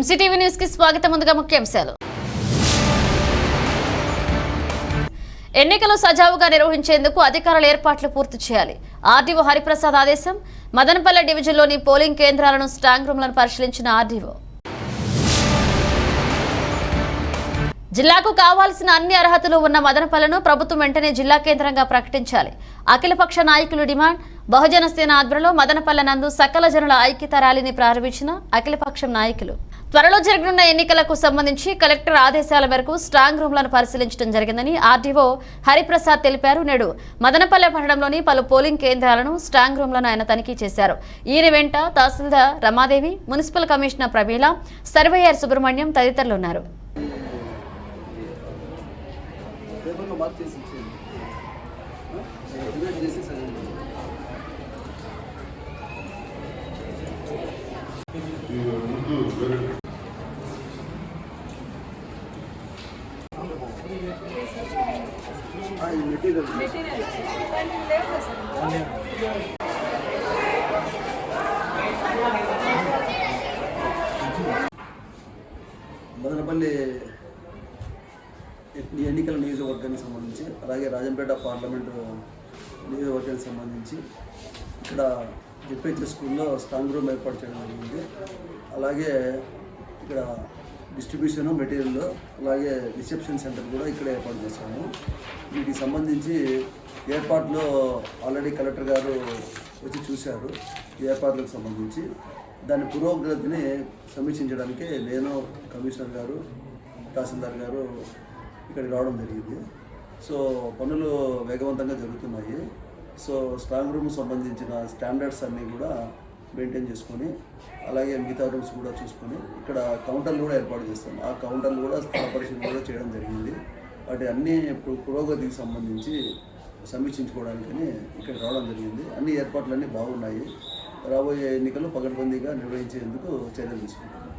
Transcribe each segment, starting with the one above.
MCTV న్యూస్కి స్వాగతం. ముందుగా ముఖ్యాంశాలు. ఎన్నికలు సజావుగా నిర్వహించేందుకు అధికారుల ఏర్పాట్లు పూర్తి చేయాలి. ఆర్డీఓ హరిప్రసాద్ ఆదేశం. మదనపల్లె డివిజన్లోని పోలింగ్ కేంద్రాలను స్ట్రాంగ్ రూమ్లను పరిశీలించిన ఆర్డీఓ. జిల్లాకు కావాల్సిన అన్ని అర్హతలు ఉన్న మదనపల్లను ప్రభుత్వం వెంటనే జిల్లా కేంద్రంగా ప్రకటించాలి. అఖిలపక్ష నాయకులు డిమాండ్. బహుజన సేన ఆధ్వర్యంలో మదనపల్లె నందు సకల జనుల ఐక్యత ర్యాలీని ప్రారంభించిన అఖిలపక్షం నాయకులు. త్వరలో జరగనున్న ఎన్నికలకు సంబంధించి కలెక్టర్ ఆదేశాల మేరకు స్ట్రాంగ్ రూమ్లను పరిశీలించడం జరిగిందని ఆర్డీఓ హరిప్రసాద్ తెలిపారు. నేడు మదనపల్లె పట్టణంలోని పలు పోలింగ్ కేంద్రాలను స్ట్రాంగ్ రూమ్లను ఆయన తనిఖీ చేశారు. ఈయన వెంట tahsildar Ramadevi municipal commissioner Pramila surveyor Subrahmanyam తదితరులు ఉన్నారు పేపర్లో మార్క్ చేసి ఇచ్చేయండి డివైడ్ చేసి సగం ఆ, ఈ మెటీరియల్ మదనపల్లి ఈ ఎన్నికల నియోజకవర్గానికి సంబంధించి అలాగే రాజంపేట పార్లమెంటు నియోజకవర్గానికి సంబంధించి ఇక్కడ జెడ్పీహెచ్ స్కూల్లో స్ట్రాంగ్ రూమ్ ఏర్పాటు చేయడం జరిగింది. అలాగే ఇక్కడ డిస్ట్రిబ్యూషన్ మెటీరియల్ అలాగే రిసెప్షన్ సెంటర్ కూడా ఇక్కడ ఏర్పాటు చేశాము వీటికి సంబంధించి ఏర్పాట్లో ఆల్రెడీ కలెక్టర్ గారు వచ్చి చూశారు ఏర్పాట్లకు సంబంధించి. దాని పురోగతిని సమీక్షించడానికి నేను కమిషనర్ గారు తహసీల్దార్ గారు ఇక్కడికి రావడం జరిగింది. సో పనులు వేగవంతంగా జరుగుతున్నాయి. సో స్ట్రాంగ్ రూమ్ సంబంధించిన స్టాండర్డ్స్ అన్నీ కూడా మెయింటైన్ చేసుకొని అలాగే మిగతా రూమ్స్ కూడా చూసుకొని ఇక్కడ కౌంటర్లు కూడా ఏర్పాటు చేస్తాం. ఆ కౌంటర్లు కూడా స్థలపరిశీలన కూడా చేయడం జరిగింది. వాటి అన్ని పురోగతికి సంబంధించి సమీక్షించుకోవడానికని ఇక్కడ రావడం జరిగింది. అన్ని ఏర్పాట్లన్నీ బాగున్నాయి. రాబోయే ఎన్నికలు పకడ్బందీగా నిర్వహించేందుకు చర్యలు తీసుకుంటాం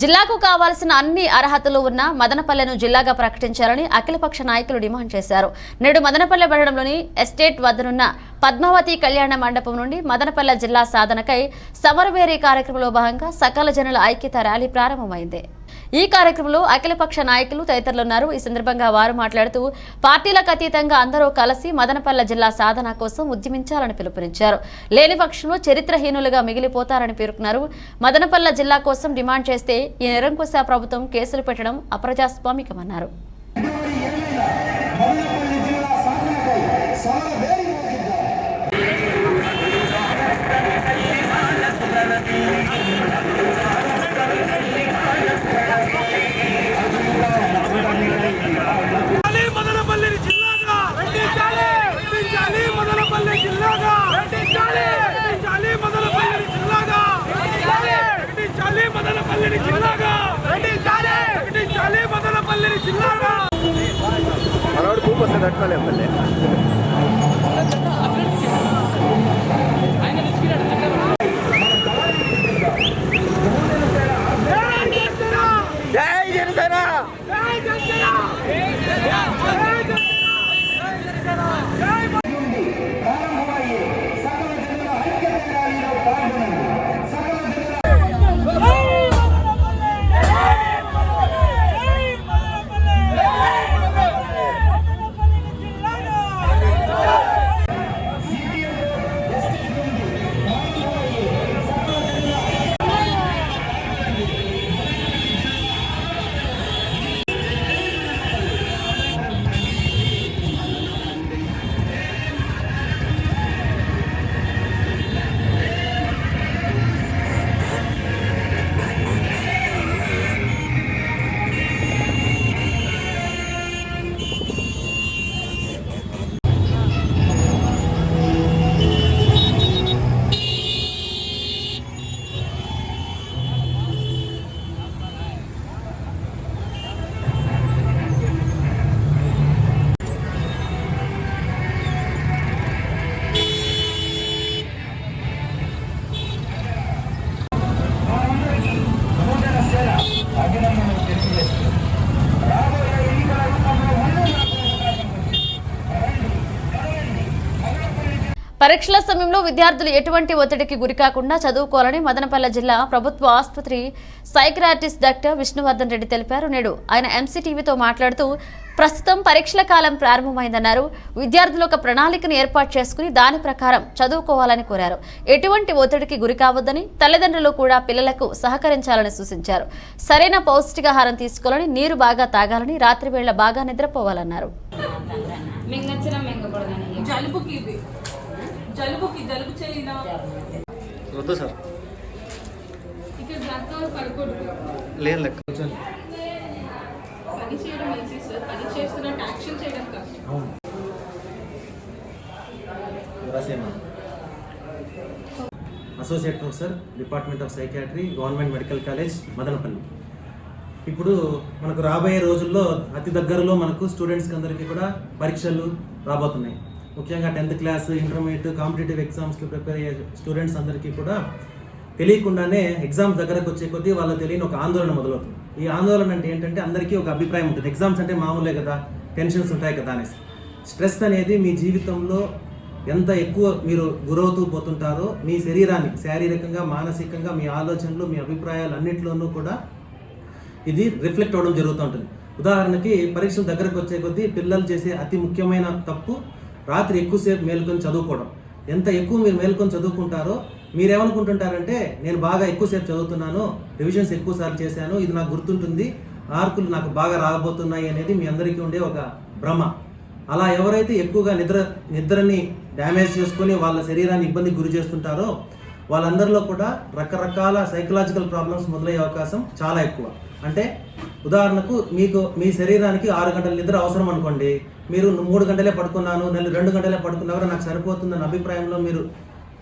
జిల్లాకు కావాల్సిన అన్ని అర్హతలు ఉన్న మదనపల్లెను జిల్లాగా ప్రకటించాలని అఖిలపక్ష నాయకులు డిమాండ్ చేశారు. నేడు మదనపల్లె పట్టణంలోని ఎస్టేట్ వద్దనున్న పద్మావతి కళ్యాణ మండపం నుండి మదనపల్లె జిల్లా సాధనకై సమరవేరీ కార్యక్రమంలో భాగంగా సకల జనుల ఐక్యత ర్యాలీ ప్రారంభమైంది. ఈ కార్యక్రమంలో అఖిలపక్ష నాయకులు తదితరులు ఉన్నారు. ఈ సందర్భంగా వారు మాట్లాడుతూ పార్టీలకు అతీతంగా అందరూ కలిసి మదనపల్లె జిల్లా సాధన కోసం ఉద్యమించాలని పిలుపునిచ్చారు. లేని పక్షంలో చరిత్రహీనులుగా మిగిలిపోతారని పేర్కొన్నారు. మదనపల్లె జిల్లా కోసం డిమాండ్ చేస్తే ఈ నిరంకుశ ప్రభుత్వం కేసులు పెట్టడం అప్రజాస్వామికమన్నారు మదనపల్లి మదనపల్లి జిల్లాగా వెంటించాలి వెంటించాలి మదనపల్లి జిల్లాగా వెంటించాలి వెంటించాలి మదనపల్లి జిల్లాగా వెంటించాలి వెంటించాలి మదనపల్లి జిల్లాగా వెంటించాలి వెంటించాలి మదనపల్లి జిల్లాగా మనవాడు భూమి వస్తుంది అట్లా ఎమ్మెల్యే పరీక్షల సమయంలో విద్యార్థులు ఎటువంటి ఒత్తిడికి గురికాకుండా చదువుకోవాలని మదనపల్లె జిల్లా ప్రభుత్వ ఆసుపత్రి సైక్రాటిస్ట్ డాక్టర్ విష్ణువర్ధన్ రెడ్డి తెలిపారు. నేడు ఆయన ఎంసీటీవీతో మాట్లాడుతూ ప్రస్తుతం పరీక్షల కాలం ప్రారంభమైందన్నారు. విద్యార్థులు ఒక ప్రణాళికను ఏర్పాటు చేసుకుని దాని ప్రకారం చదువుకోవాలని కోరారు. ఎటువంటి ఒత్తిడికి గురి కావద్దని తల్లిదండ్రులు కూడా పిల్లలకు సహకరించాలని సూచించారు. సరైన పౌష్టికాహారం తీసుకోవాలని నీరు బాగా తాగాలని రాత్రి వేళ బాగా నిద్రపోవాలన్నారు. జలుబుకి జలుబు చేయినా? వద్దు సార్. ఇక్కడ పడకూడదు లేదు లెక్క పని చేయడం సార్? పని చేస్తున్నట్టు యాక్షన్ చేయడం associate professor department of psychiatry government medical college Madanapalle. ఇప్పుడు మనకు రాబోయే రోజుల్లో అతి దగ్గరలో మనకు స్టూడెంట్స్కి అందరికీ కూడా పరీక్షలు రాబోతున్నాయి. ముఖ్యంగా టెన్త్ క్లాస్ ఇంటర్మీడియట్ కాంపిటేటివ్ ఎగ్జామ్స్కి ప్రిపేర్ అయ్యే స్టూడెంట్స్ అందరికీ కూడా తెలియకుండానే ఎగ్జామ్స్ దగ్గరకు వచ్చే కొద్దీ వాళ్ళకి తెలియని ఒక ఆందోళన మొదలవుతుంది. ఈ ఆందోళన అంటే ఏంటంటే అందరికీ ఒక అభిప్రాయం ఉంటుంది. ఎగ్జామ్స్ అంటే మామూలే కదా టెన్షన్స్ ఉంటాయి కదా అనేసి. స్ట్రెస్ అనేది మీ జీవితంలో ఎంత ఎక్కువ మీరు గురవుతూ పోతుంటారో మీ శరీరాన్ని శారీరకంగా మానసికంగా మీ ఆలోచనలు మీ అభిప్రాయాలు అన్నింటిలోనూ కూడా ఇది రిఫ్లెక్ట్ అవ్వడం జరుగుతూ ఉంటుంది. ఉదాహరణకి పరీక్షలు దగ్గరకు వచ్చే కొద్దీ పిల్లలు చేసే అతి ముఖ్యమైన తప్పు రాత్రి ఎక్కువసేపు మేల్కొని చదువుకోవడం. ఎంత ఎక్కువ మీరు మేల్కొని చదువుకుంటారో మీరేమనుకుంటుంటారంటే నేను బాగా ఎక్కువసేపు చదువుతున్నాను రివిజన్స్ ఎక్కువసార్లు చేశాను ఇది నాకు గుర్తుంటుంది మార్కులు నాకు బాగా రాబోతున్నాయి అనేది మీ అందరికీ ఉండే ఒక భ్రమ. అలా ఎవరైతే ఎక్కువగా నిద్ర నిద్రని డ్యామేజ్ చేసుకొని వాళ్ళ శరీరాన్ని ఇబ్బంది గురి చేస్తుంటారో వాళ్ళందరిలో కూడా రకరకాల సైకలాజికల్ ప్రాబ్లమ్స్ మొదలయ్యే అవకాశం చాలా ఎక్కువ. అంటే ఉదాహరణకు మీకు మీ శరీరానికి ఆరు గంటల నిద్ర అవసరం అనుకోండి. మీరు మూడు గంటలే పడుకున్నాను నేను రెండు గంటలే పడుకున్నవారు నాకు సరిపోతుందన్న అభిప్రాయంలో మీరు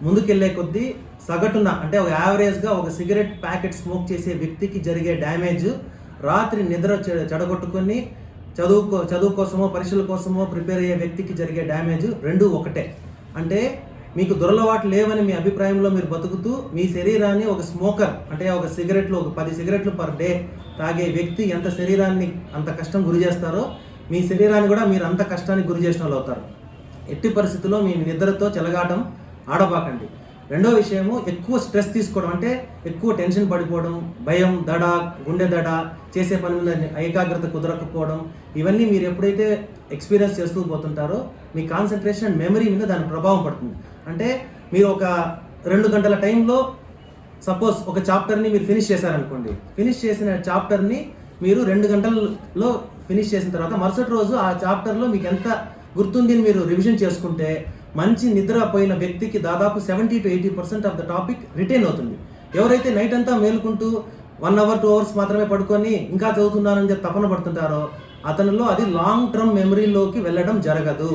ముందుకెళ్ళే కొద్దీ సగటున అంటే ఒక యావరేజ్గా ఒక సిగరెట్ ప్యాకెట్ స్మోక్ చేసే వ్యక్తికి జరిగే డ్యామేజ్ రాత్రి నిద్ర చెడగొట్టుకొని చదువుకో చదువు కోసమో పరీక్షల కోసమో ప్రిపేర్ అయ్యే వ్యక్తికి జరిగే డ్యామేజ్ రెండు ఒకటే. అంటే మీకు దురలవాటు లేవని మీ అభిప్రాయంలో మీరు బతుకుతూ మీ శరీరాన్ని ఒక స్మోకర్ అంటే ఒక సిగరెట్లు ఒక పది సిగరెట్లు పర్ డే తాగే వ్యక్తి ఎంత శరీరాన్ని అంత కష్టం గురి చేస్తారో మీ శరీరాన్ని కూడా మీరు అంత కష్టానికి గురి చేసిన వాళ్ళు అవుతారు. ఎట్టి పరిస్థితుల్లో మీ నిద్రతో చెలగాటం ఆడబాకండి. రెండో విషయము ఎక్కువ స్ట్రెస్ తీసుకోవడం అంటే ఎక్కువ టెన్షన్ పడిపోవడం భయం దడ గుండె దడ చేసే పని మీద ఏకాగ్రత కుదరకపోవడం ఇవన్నీ మీరు ఎప్పుడైతే ఎక్స్పీరియన్స్ చేస్తూ పోతుంటారో మీ కాన్సన్ట్రేషన్ మెమరీ మీద దాని ప్రభావం పడుతుంది. అంటే మీరు ఒక రెండు గంటల టైంలో సపోజ్ ఒక చాప్టర్ని మీరు ఫినిష్ చేశారనుకోండి. ఫినిష్ చేసిన చాప్టర్ని మీరు రెండు గంటల్లో ఫినిష్ చేసిన తర్వాత మరుసటి రోజు ఆ చాప్టర్లో మీకు ఎంత గుర్తుంది అని మీరు రివిజన్ చేసుకుంటే మంచి నిద్ర పోయిన వ్యక్తికి దాదాపు seventy to eighty percent of the topic retain అవుతుంది. ఎవరైతే నైట్ అంతా మేలుకుంటూ వన్ అవర్ టూ అవర్స్ మాత్రమే పడుకొని ఇంకా చదువుతున్నానని చెప్పి తపన పడుతుంటారో అతనిలో అది లాంగ్ టర్మ్ మెమరీలోకి వెళ్ళడం జరగదు.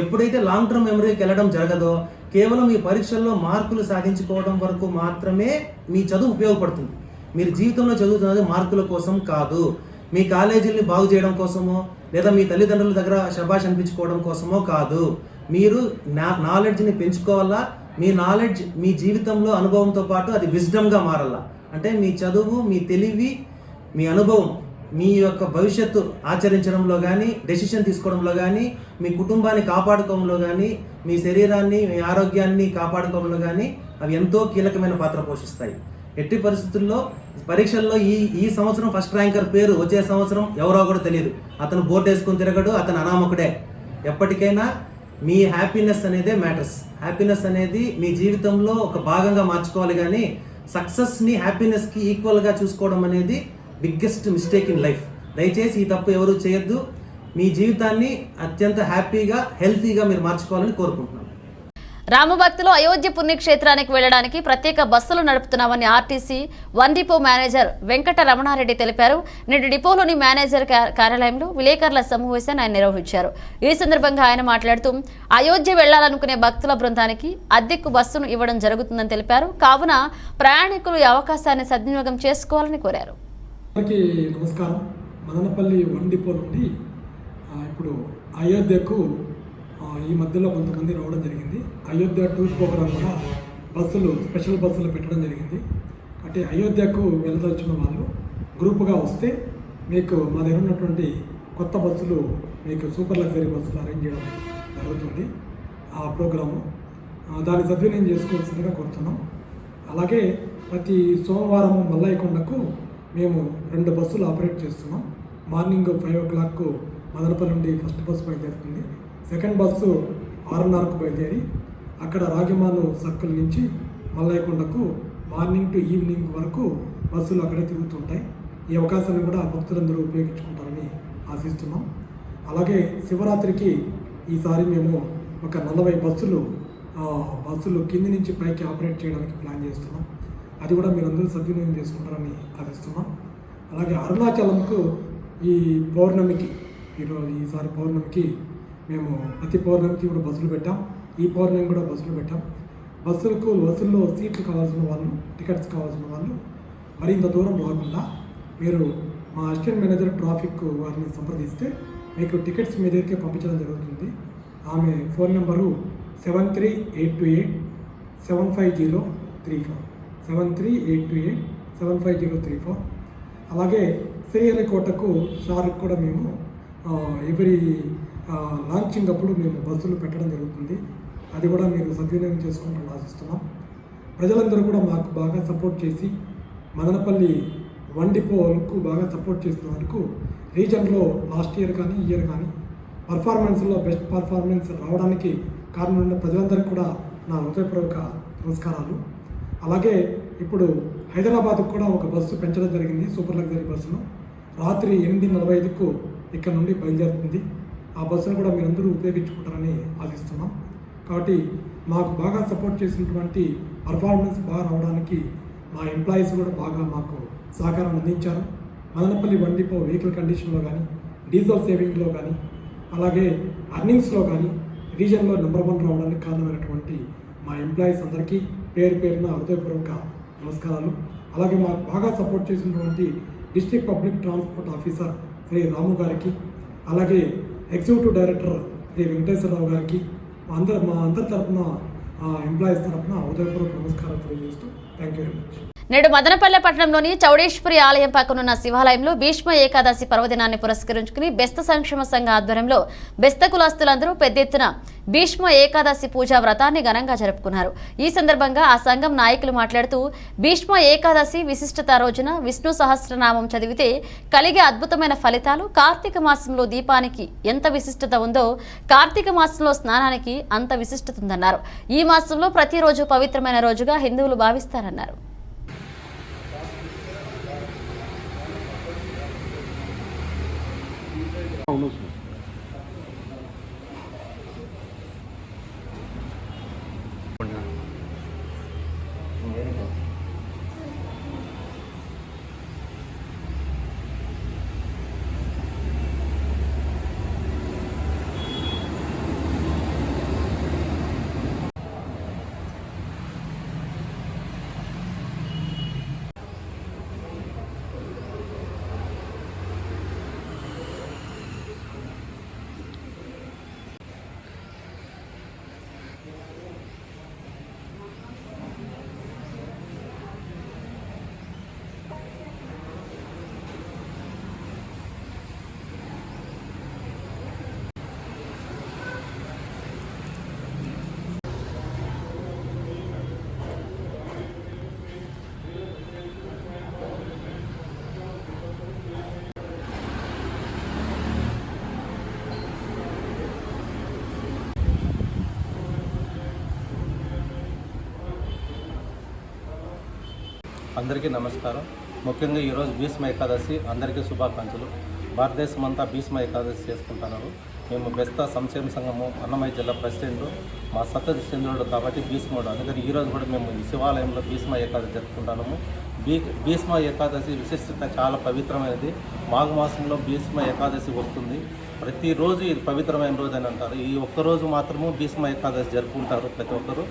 ఎప్పుడైతే లాంగ్ టర్మ్ మెమరీకి వెళ్ళడం జరగదో కేవలం ఈ పరీక్షల్లో మార్కులు సాధించుకోవడం వరకు మాత్రమే మీ చదువు ఉపయోగపడుతుంది. మీరు జీవితంలో చదువుతున్నది మార్కుల కోసం కాదు. మీ కాలేజీల్ని బాగు చేయడం కోసమో లేదా మీ తల్లిదండ్రుల దగ్గర శబాష్ అనిపించుకోవడం కోసమో కాదు. మీరు నా నాలెడ్జ్ని పెంచుకోవాలా? మీ నాలెడ్జ్ మీ జీవితంలో అనుభవంతో పాటు అది విజ్డమ్గా మారాలా? అంటే మీ చదువు మీ తెలివి మీ అనుభవం మీ యొక్క భవిష్యత్తు ఆచరించడంలో కానీ డెసిషన్ తీసుకోవడంలో కానీ మీ కుటుంబాన్ని కాపాడుకోవడంలో కానీ మీ శరీరాన్ని మీ ఆరోగ్యాన్ని కాపాడుకోవడంలో కానీ అవి ఎంతో కీలకమైన పాత్ర పోషిస్తాయి. ఎట్టి పరిస్థితుల్లో పరీక్షల్లో ఈ ఈ సంవత్సరం ఫస్ట్ ర్యాంకర్ పేరు వచ్చే సంవత్సరం ఎవరో కూడా తెలియదు. అతను బోర్డు వేసుకొని తిరగడు అతను అనామకుడే. ఎప్పటికైనా మీ హ్యాపీనెస్ అనేదే మ్యాటర్స్ హ్యాపీనెస్ అనేది మీ జీవితంలో ఒక భాగంగా మార్చుకోవాలి కానీ సక్సెస్ని హ్యాపీనెస్కి ఈక్వల్గా చూసుకోవడం అనేది బిగ్గెస్ట్ మిస్టేక్ ఇన్ లైఫ్ దయచేసి ఈ తప్పు ఎవరు చేయొద్దు. మీ జీవితాన్ని అత్యంత హ్యాపీగా హెల్తీగా మీరు మార్చుకోవాలని కోరుకుంటున్నాను. రామభక్తులు అయోధ్య పుణ్యక్షేత్రానికి వెళ్ళడానికి ప్రత్యేక బస్సులు నడుపుతున్నామని RTC one depot manager Venkata Ramanareddy తెలిపారు. నేడు డిపోలోని మేనేజర్ కార్యాలయంలో విలేకరుల సమావేశాన్ని ఆయన నిర్వహించారు. ఈ సందర్భంగా ఆయన మాట్లాడుతూ అయోధ్య వెళ్ళాలనుకునే భక్తుల బృందానికి అద్దెకు బస్సును ఇవ్వడం జరుగుతుందని తెలిపారు. కావున ప్రయాణికులు ఈ అవకాశాన్ని సద్వినియోగం చేసుకోవాలని కోరారు. అందరికీ నమస్కారం. మదనపల్లి వన్ డిపో నుండి ఇప్పుడు అయోధ్యకు ఈ మధ్యలో కొంతమంది రావడం జరిగింది. అయోధ్య టూర్ ప్రోగ్రామ్ కూడా బస్సులు స్పెషల్ బస్సులు పెట్టడం జరిగింది. అంటే అయోధ్యకు వెళ్ళదలుచున్న వాళ్ళు గ్రూపుగా వస్తే మీకు మా దగ్గర ఉన్నటువంటి కొత్త బస్సులు మీకు సూపర్ లగ్జరీ బస్సులు అరేంజ్ చేయడం జరుగుతుంది ఆ ప్రోగ్రాము. దాని సద్వినియోగం చేసుకోవాల్సిందిగా కోరుతున్నాం. అలాగే ప్రతి సోమవారం మల్లయ్యకొండకు మేము రెండు బస్సులు ఆపరేట్ చేస్తున్నాం. Morning five o'clock Madanapalle నుండి ఫస్ట్ బస్సు బయలుదేరుతుంది. సెకండ్ బస్సు ఆరున్నరకు బయలుదేరి అక్కడ రాగిమాను సర్కిల్ నుంచి మల్లయ్యకొండకు మార్నింగ్ టు ఈవినింగ్ వరకు బస్సులు అక్కడే తిరుగుతుంటాయి. ఈ అవకాశాన్ని కూడా భక్తులందరూ ఉపయోగించుకుంటారని ఆశిస్తున్నాం. అలాగే శివరాత్రికి ఈసారి మేము ఒక నలభై బస్సులు ఆ, బస్సులు కింది నుంచి పైకి ఆపరేట్ చేయడానికి ప్లాన్ చేస్తున్నాం. అది కూడా మీరందరూ సద్వినియోగం చేసుకుంటారని ఆశిస్తున్నాం. అలాగే అరుణాచలంకు ఈ పౌర్ణమికి ఈరోజు ఈసారి పౌర్ణమికి మేము ప్రతి పౌర్ణమికి కూడా బస్సులు పెట్టాం. ఈ పౌర్ణమి కూడా బస్సులు పెట్టాం. బస్సులకు బస్సుల్లో సీట్లు కావాల్సిన వాళ్ళు టికెట్స్ కావాల్సిన వాళ్ళు మరింత దూరం రాకుండా మీరు మా అసిస్టెంట్ మేనేజర్ ట్రాఫిక్ వారిని సంప్రదిస్తే మీకు టికెట్స్ మీ దగ్గరికి పంపించడం జరుగుతుంది. ఆమె phone number seven three eight two eight seven five zero three four. Seven three eight two eight seven five zero three four. అలాగే శ్రీహరికోటకు షార్క్ కూడా మేము ఎవరీ లాంచింగ్ అప్పుడు మేము బస్సులు పెట్టడం జరుగుతుంది. అది కూడా మీరు సద్వినియోగం చేసుకుంటారని ఆశిస్తున్నాం. ప్రజలందరూ కూడా మాకు బాగా సపోర్ట్ చేసి మదనపల్లి వన్ డిపోలకు బాగా సపోర్ట్ వరకు రీజన్లో లాస్ట్ ఇయర్ కానీ ఈ ఇయర్ కానీ పర్ఫార్మెన్స్లో బెస్ట్ పర్ఫార్మెన్స్ రావడానికి కారణమైన ప్రజలందరికీ కూడా నా హృదయపూర్వక నమస్కారాలు. అలాగే ఇప్పుడు హైదరాబాద్కు కూడా ఒక బస్సు పెంచడం జరిగింది సూపర్ లగ్జరీ బస్సును. రాత్రి ఎనిమిది నలభై ఐదుకు ఇక్కడ నుండి బయలుదేరుతుంది. ఆ బస్సును కూడా మీరందరూ ఉపయోగించుకుంటారని ఆశిస్తున్నాం. కాబట్టి మాకు బాగా సపోర్ట్ చేసినటువంటి పర్ఫార్మెన్స్ బాగా రావడానికి మా ఎంప్లాయీస్ కూడా బాగా మాకు సహకారం అందించారు. మదనపల్లి వండిపో వెహికల్ కండిషన్లో కానీ డీజిల్ సేవింగ్లో కానీ అలాగే అర్నింగ్స్లో కానీ రీజన్లో నెంబర్ వన్ రావడానికి కారణం మా ఎంప్లాయీస్ అందరికీ పేరు పేరున హృదయపూర్వక నమస్కారాలు. అలాగే మాకు బాగా సపోర్ట్ చేసినటువంటి district public transport officer Shri Ramu గారికి అలాగే ఎగ్జిక్యూటివ్ డైరెక్టర్ శ్రీ వెంకటేశ్వరరావు గారికి మా మా అందరి తరఫున ఎంప్లాయీస్ తరఫున హృదయపూర్వక నమస్కారం తెలియజేస్తూ థ్యాంక్ యూ వెరీ మచ్ నేడు మదనపల్లె పట్టణంలోని చౌడేశ్వరి ఆలయం పక్కనున్న శివాలయంలో భీష్మ ఏకాదశి పర్వదినాన్ని పురస్కరించుకుని బెస్త సంక్షేమ సంఘ ఆధ్వర్యంలో బెస్త కులస్తులందరూ పెద్ద ఎత్తున భీష్మ ఏకాదశి పూజా వ్రతాన్ని ఘనంగా జరుపుకున్నారు. ఈ సందర్భంగా ఆ సంఘం నాయకులు మాట్లాడుతూ భీష్మ ఏకాదశి విశిష్టత రోజున విష్ణు సహస్రనామం చదివితే కలిగే అద్భుతమైన ఫలితాలు కార్తీక మాసంలో దీపానికి ఎంత విశిష్టత ఉందో కార్తీక మాసంలో స్నానానికి అంత విశిష్టత ఉందన్నారు. ఈ మాసంలో ప్రతిరోజు పవిత్రమైన రోజుగా హిందువులు భావిస్తారన్నారు. Vamos. não. అందరికీ నమస్కారం. ముఖ్యంగా ఈరోజు భీష్మ ఏకాదశి అందరికీ శుభాకాంక్షలు. భారతదేశం అంతా భీష్మ ఏకాదశి చేసుకుంటున్నారు. మేము బెస్త సంక్షేమ సంఘము అన్నమయ్య జిల్లా ప్రెసిడెంట్ మా సతతి చంద్రుడు కాబట్టి భీష్ముడు. అందుకని ఈరోజు కూడా మేము శివాలయంలో భీష్మ ఏకాదశి జరుపుకుంటున్నాము భీ భీష్మ ఏకాదశి విశిష్టత చాలా పవిత్రమైనది. మాఘమాసంలో భీష్మ ఏకాదశి వస్తుంది. ప్రతిరోజు ఇది పవిత్రమైన రోజు అని అంటారు. ఈ ఒక్కరోజు మాత్రము భీష్మ ఏకాదశి జరుపుకుంటారు ప్రతి ఒక్కరు.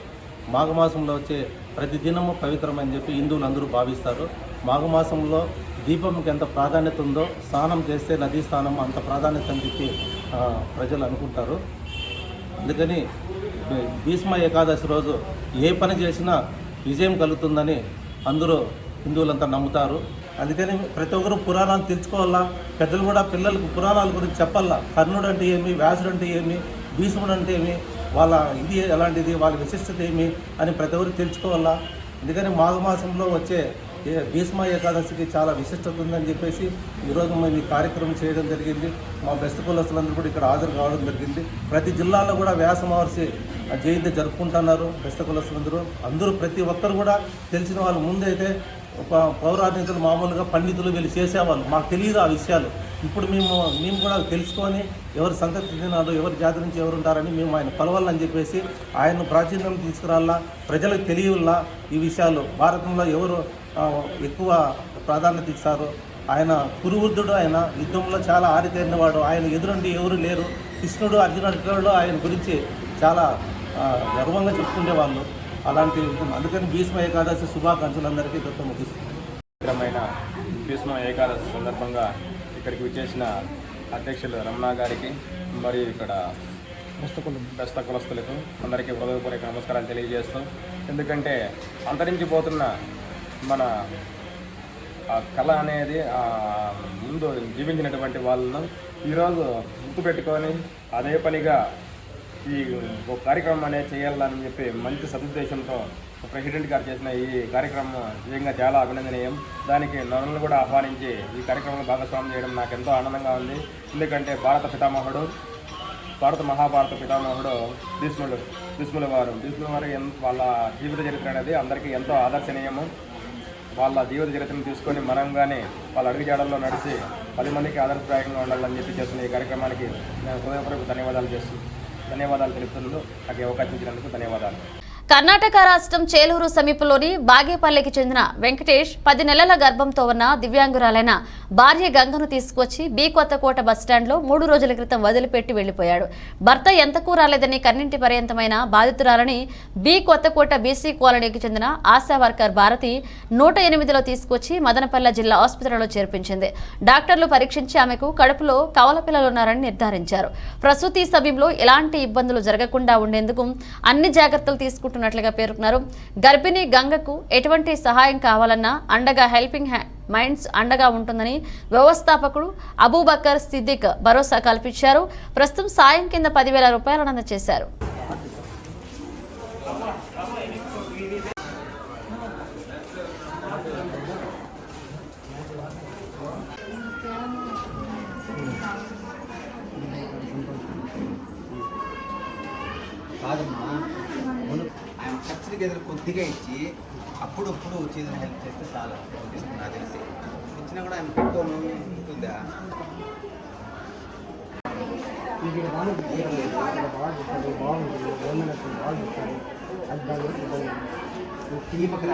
మాఘమాసంలో వచ్చే ప్రతి దినము పవిత్రమని చెప్పి హిందువులు అందరూ భావిస్తారు. మాఘమాసంలో దీపంకి ఎంత ప్రాధాన్యత ఉందో స్నానం చేస్తే నదీ స్నానం అంత ప్రాధాన్యత అని చెప్పి ప్రజలు అనుకుంటారు. అందుకని భీష్మ ఏకాదశి రోజు ఏ పని చేసినా విజయం కలుగుతుందని అందరూ హిందువులంతా నమ్ముతారు. అందుకని ప్రతి ఒక్కరు పురాణాలు తెలుసుకోవాలా? పెద్దలు కూడా పిల్లలకు పురాణాల గురించి చెప్పాలా? కర్ణుడు అంటే ఏమి? వ్యాసుడు అంటే ఏమి? భీష్ముడు అంటే ఏమి? వాళ్ళ ఇది ఎలాంటిది వాళ్ళ విశిష్టత ఏమి అని ప్రతి ఒక్కరు తెలుసుకోవాలా? ఎందుకని మాఘమాసంలో వచ్చే భీష్మ ఏకాదశికి చాలా విశిష్టత ఉందని చెప్పేసి ఈరోజు మేము ఈ కార్యక్రమం చేయడం జరిగింది. మా బెస్ట్ కులస్తులందరూ కూడా ఇక్కడ హాజరు కావడం జరిగింది. ప్రతి జిల్లాలో కూడా వ్యాస మహర్షి జయంతి జరుపుకుంటున్నారు బెస్త కులస్తులందరూ. అందరూ ప్రతి ఒక్కరు కూడా తెలిసిన వాళ్ళు ముందైతే ఒక పౌరాణికులు మామూలుగా పండితులు వీళ్ళు చేసేవాళ్ళు. మాకు తెలియదు ఆ విషయాలు. ఇప్పుడు మేము మేము కూడా తెలుసుకొని ఎవరు సంతతి చెందినారు ఎవరి జాతి నుంచి ఎవరు ఉంటారని మేము ఆయన కొలవాలని చెప్పేసి ఆయన ప్రాచీన్యం తీసుకురాలా ప్రజలకు తెలియలా ఈ విషయాలు. భారతంలో ఎవరు ఎక్కువ ప్రాధాన్యత ఇస్తారు ఆయన పురువృద్ధుడు ఆయన యుద్ధంలో చాలా ఆరితేరినవాడు ఆయన ఎదురండి ఎవరు లేరు. కృష్ణుడు అర్జునుడు ఆయన గురించి చాలా గర్వంగా చెప్పుకునేవాళ్ళు. అలాంటి అందుకని భీష్మ ఏకాదశి శుభాకాంక్షలు అందరికీ దత్త ముగిస్తుంది. భీష్మ ఏకాదశి సందర్భంగా ఇక్కడికి విచ్చేసిన అధ్యక్షులు రమణ గారికి మరియు ఇక్కడ బెస్త కులస్తులకు అందరికీ హృదయపూర్వక నమస్కారాలు తెలియజేస్తూ ఎందుకంటే అంతరించిపోతున్న మన ఆ కళ అనేది ముందు జీవించినటువంటి వాళ్ళను ఈరోజు గుర్తుపెట్టుకొని అదే పనిగా ఈ ఒక కార్యక్రమం అనేది చేయాలని చెప్పి మంచి సదుద్దేశంతో ప్రెసిడెంట్ గారు చేసిన ఈ కార్యక్రమం నిజంగా చాలా అభినందనీయం. దానికి నరులను కూడా ఆహ్వానించి ఈ కార్యక్రమంలో భాగస్వామ్యం చేయడం నాకు ఎంతో ఆనందంగా ఉంది. ఎందుకంటే భారత పితామహుడు భారత మహాభారత పితామహుడు భీష్ముడు భీష్ముల వారు. భీష్ముల వారు వాళ్ళ జీవిత చరిత్ర అనేది అందరికీ ఎంతో ఆదర్శనీయము. వాళ్ళ జీవిత చరిత్రను తీసుకొని మనం కానీ వాళ్ళ అడుగుజాడల్లో నడిచి పది మందికి ఆదర్శప్రాయంగా ఉండాలని చెప్పి చేస్తున్న ఈ కార్యక్రమానికి నేను హృదయపూర్వక ధన్యవాదాలు చేస్తూ ధన్యవాదాలు తెలుపుతున్నందుకు నాకు అవకాశం ఇచ్చినందుకు ధన్యవాదాలు. కర్ణాటక రాష్ట్రం చేలూరు సమీపంలోని బాగేపల్లికి చెందిన వెంకటేష్ పది నెలల గర్భంతో ఉన్న దివ్యాంగురాలైన భార్య గంగను తీసుకొచ్చి బి కొత్తకోట బస్టాండ్లో మూడు రోజుల క్రితం వదిలిపెట్టి వెళ్ళిపోయాడు భర్త ఎంతకు రాలేదని కన్నింటి పర్యంతమైన బాధితురాలని బి కొత్తకోట బీసీ కాలనీకి చెందిన ఆశా వర్కర్ భారతి నూట ఎనిమిదిలో తీసుకొచ్చి మదనపల్లె జిల్లా ఆసుపత్రిలో చేర్పించింది. డాక్టర్లు పరీక్షించి ఆమెకు కడుపులో కవల పిల్లలున్నారని నిర్ధారించారు. ప్రసూతి సమయంలో ఎలాంటి ఇబ్బందులు జరగకుండా ఉండేందుకు అన్ని జాగ్రత్తలు తీసుకుంటున్నట్లుగా పేర్కొన్నారు. గర్భిణి గంగకు ఎటువంటి సహాయం కావాలన్నా అండగా హెల్పింగ్ మైండ్స్ అండగా ఉంటుందని వ్యవస్థాపకుడు అబూబకర్ సిద్దిక్ భరోసా కల్పించారు. ప్రస్తుతం సాయం కింద పదివేల రూపాయలను అందజేశారు. కాదమ్మా. ఖర్చులకి ఎదురు కొద్దిగా ఇచ్చి అప్పుడు అప్పుడు చేసిన హెల్ప్ చేస్తే చాలా అనిపిస్తుంది నాకు తెలిసి. ఇచ్చినా కూడా ఆయన పెట్టుకోను ఉంటుందా? ఈ పక్కన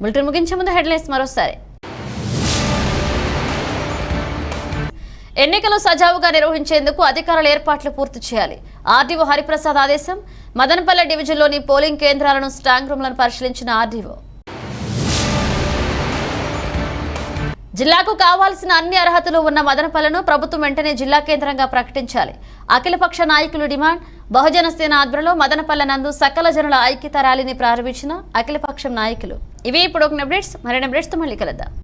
బులెటిన్ ముగించే ముందు హెడ్లైన్స్ మరోసారి. ఎన్నికలు సజావుగా నిర్వహించేందుకు అధికారుల ఏర్పాట్లు పూర్తి చేయాలి. ఆర్డీఓ హరిప్రసాద్ ఆదేశం మదనపల్లె డివిజన్లోని పోలింగ్ కేంద్రాలను స్ట్రాంగ్ రూమ్లను పరిశీలించిన ఆర్డీఓ. జిల్లాకు కావాల్సిన అన్ని అర్హతలు ఉన్న మదనపల్లెను ప్రభుత్వం వెంటనే జిల్లా కేంద్రంగా ప్రకటించాలి. అఖిలపక్ష నాయకులు డిమాండ్ బహుజన సేన ఆధ్వర్యంలో మదనపల్లె నందు సకల జనుల ఐక్యత ర్యాలీని ప్రారంభించిన అఖిలపక్షం నాయకులు. ఇవి ఇప్పుడు ఒక అప్డేట్స్ మరిన్ని అప్డేట్స్తో మళ్ళీ కలుద్దాం.